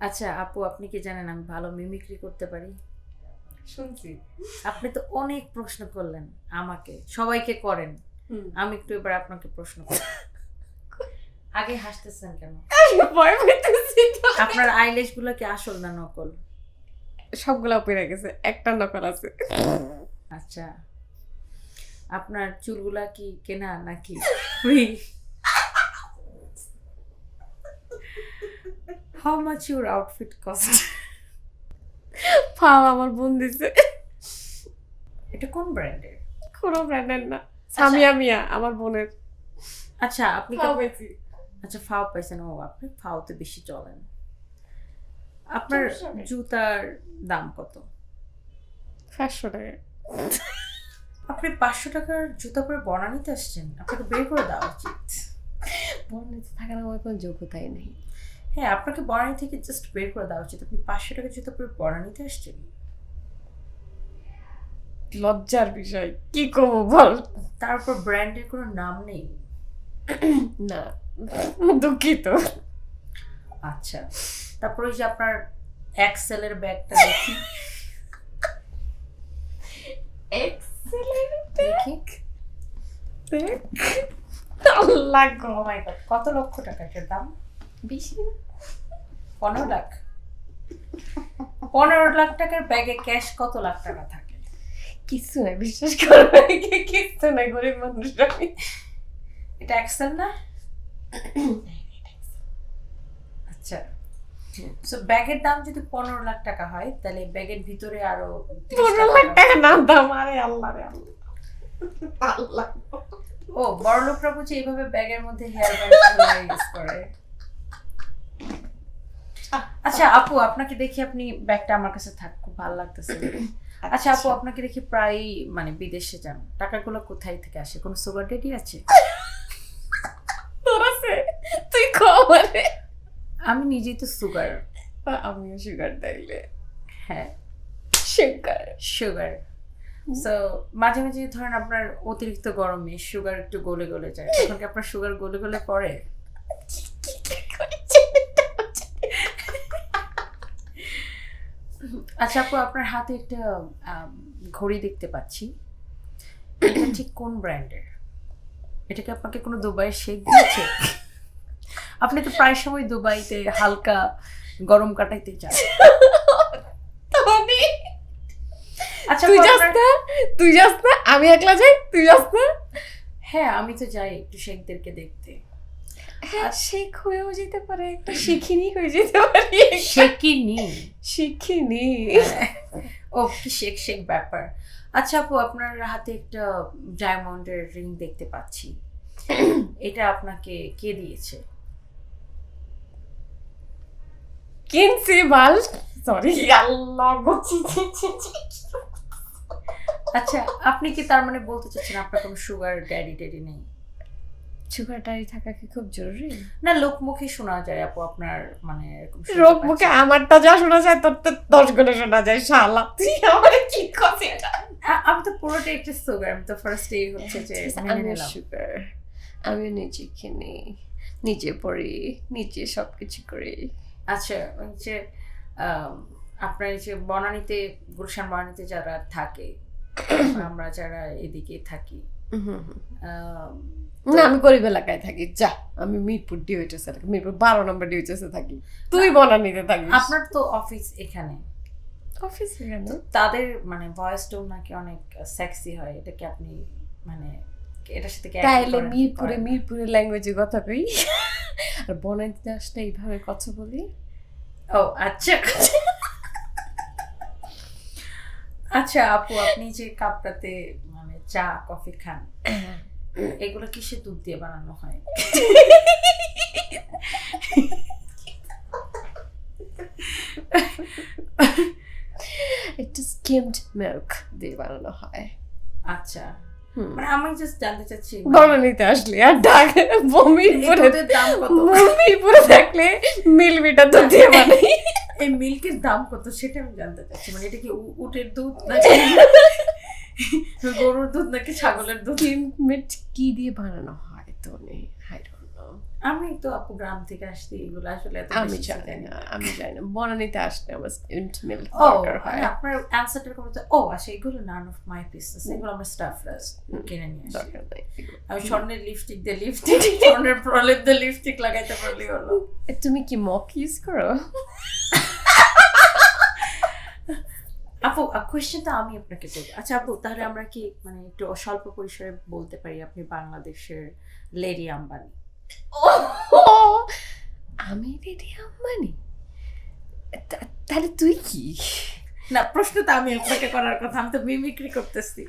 আচ্ছা আপু আপনি কি জানেন আমি ভালো মিমিক্রি করতে পারি? শুনছি। আপনি তো অনেক প্রশ্ন করলেন আমাকে সবাইকে করেন। আমি একটু এবার আপনাকে প্রশ্ন করি। আগে হাসতেছেন কেন? আপনার আইলেশগুলো কি আসল না নকল? সবগুলা পেরে গেছে একটা নকল আছে। আচ্ছা। আপনার চুলগুলা কি কেনা নাকি free how much your outfit cost ফাও আমার বোন দিছে। এটা কোন ব্র্যান্ডের কোনো ব্র্যান্ডের না। সামিয়া মিয়া আমার বোনের। আচ্ছা আপনি ফাও পেয়েছি আচ্ছা ফাও পাইছেন। ও আপনি ফাওতে বেশি চলেন। আপনার। জুতার দাম কত? পাঁচশো টাকা। আপনি পাঁচশো টাকার জুতা পরে বনানিতে আসছেন। আপনাকে বের করে দেওয়া উচিত। বোনের থাকার আমার কোনো যোগ্যতাই নেই। হ্যাঁ আপনাকে বনানি থেকে জাস্ট বের করে দেওয়া উচিত। আপনি পাঁচশো টাকা জুতা পরে বনানিতে আসছেন? লজ্জার বিষয়। কি করব বল? তারপর ব্র্যান্ডের কোনো নাম নেই? না। দুঃখিত। আচ্ছা। তারপর ওই যে আপনার এক্সেলের ব্যাগটা দেখি। দেখি। আল্লাহ গো। Oh কত লক্ষ টাকা এটার দাম? বেশি না। পনেরো লাখ। পনেরো লাখ টাকার ব্যাগে ক্যাশ কত লাখ টাকা থাকে? কিছু না বিশ্বাস করবে কিছু না গরিব মানুষ আমি। এটা এক্সেল না? আচ্ছা। সো ব্যাগের দাম যদি পনেরো লাখ টাকা হয় তাহলে ব্যাগের ভিতরে আরও 30 পনেরো লাখ টাকা না দাম আরে আল্লাহ রে আল্লাহ। আল্লাহ। ও বড় লোকরা বুঝি এইভাবে ব্যাগের মধ্যে হেয়ার ব্যান্ড ইউজ করে। আচ্ছা আপু আপনাকে দেখি আপনি ব্যাগটা আমার কাছে থাক খুব ভালো লাগতেছে। আচ্ছা। আপু আপনাকে দেখি প্রায় মানে বিদেশে যান। টাকাগুলো কোথায় থেকে আসে? কোনো সুগার ডেডি আছে? তোর আছে? তুই খবরে আমি নিজেই তো সুগার আমিও সুগার দিলে হ্যাঁ। সুগার সুগার সো মাঝে মাঝে ধরেন আপনার অতিরিক্ত গরমে সুগার একটু গলে গলে যায়। তখন কি আপনার সুগার গলে গলে পড়ে? আচ্ছা আপু আপনার হাতে একটা ঘড়ি দেখতে পাচ্ছি। এটা ঠিক কোন ব্র্যান্ডের? এটা কি আপনাকে কোনো দুবাইয়ের শেক দিয়েছে? আপনি তো প্রায় সময় দুবাইতে হালকা গরম কাটাইতে চান। আচ্ছা তুই যাস না তুই যাস না আমি একলা যাই তুই যাস না। হ্যাঁ আমি তো যাই একটু শেখদেরকে দেখতে। শেখ হয়েও যেতে পারে একটা শিখিনি হয়ে যেতে পারি। শেকিনি শিখিনি। ও কি শেক শেক ব্যাপার। আচ্ছা আপু আপনার হাতে একটা ডায়মন্ডের রিং দেখতে পাচ্ছি। এটা আপনাকে কে দিয়েছে? কিনছি বাল। সরি আল্লাহ। আচ্ছা আপনি কি তার মানে বলতে চাচ্ছেন আপনার কোনো সুগার ড্যাডি ট্যাডি নেই? সুগার থাকা কি খুব জরুরি? না লোকমুখে শোনা যায় আপু আপনার মানে পাচ্ছেন। মুখে আমারটা যা শোনা যায় তোর তো দশ গুণে শোনা যায় শালা। তুই আমার কি কথা এটা? আমি তো পুরোটাই একটা সুগার আমি তো ফার্স্ট এই হচ্ছে যে আমি সুগার আমি নিজে কিনি নিজে পড়ি নিজে সব কিছু করি। আচ্ছা যে আপনার যে বনানীতে গুলশান বনানীতে যারা থাকে আমরা যারা এদিকে থাকি না আমি গরিব এলাকায় থাকি। যা আমি মিরপুর এলাকা মিরপুর বারো নম্বর থাকি। তুই বনানীতে আপনার তো অফিস এখানে। অফিস এখানে? তাদের মানে ভয়েস টোন নাকি অনেক সেক্সি হয়? এটা কি আপনি মানে এটার সাথে তাইলে মিরপুরে ল্যাঙ্গুয়েজে কথা কই? আর বনানীতে আসলে এইভাবে কথা বলি? ও আচ্ছা। আচ্ছা আপু আপনি যে কাপটাতে মানে চা কফি খান এগুলো কিসে দুধ দিয়ে বানানো হয়? একটু স্কিমড মিল্ক দিয়ে বানানো হয়। আচ্ছা। মানে আমি জাস্ট জানতে চাচ্ছি বনানীতে আসলে আর এই বমিরপুরে বমিরপুরে থাকলে মিলবিটা দুধ দিয়ে বানাই। এই মিল্কের দাম কত সেটা আমি জানতে চাচ্ছি। মানে এটা কি উটের দুধ নাকি গরুর দুধ নাকি ছাগলের দুধ? স্কিমড কি দিয়ে বানানো হয় তো নেই আমি তো আপু গ্রাম থেকে আসছি এগুলো আসলে আমি জানি না আমি জানি না। বনানিতে আসলে আমার স্কিমড মিল্ক ও হয়। মানে আপনার অ্যান্সারটা হচ্ছে, ও আচ্ছা এগুলো নান অফ মাই বিজনেস এগুলো আমরা স্টাফরা কিনে নিয়ে আসি। আমি স্বর্ণের লিপস্টিক দিয়ে লিপস্টিক স্বর্ণের প্রলেপ দিয়ে লিপস্টিক লাগাইতে পারলেই হলো। তুমি কি মক ইউজ করো আপু কোয়েশ্চেনটা আমি আপনাকে বলব আচ্ছা আপু তাহলে আমরা কি মানে একটু স্বল্প পরিসরে বলতে পারি আপনি বাংলাদেশের লেডি আম্বানি? আমি লেডি আম্বানি? তা- তাহলে তুই কি? না প্রশ্নটা আমি আপনাকে করার কথা আমি তো মিমিক্রি করতেছি।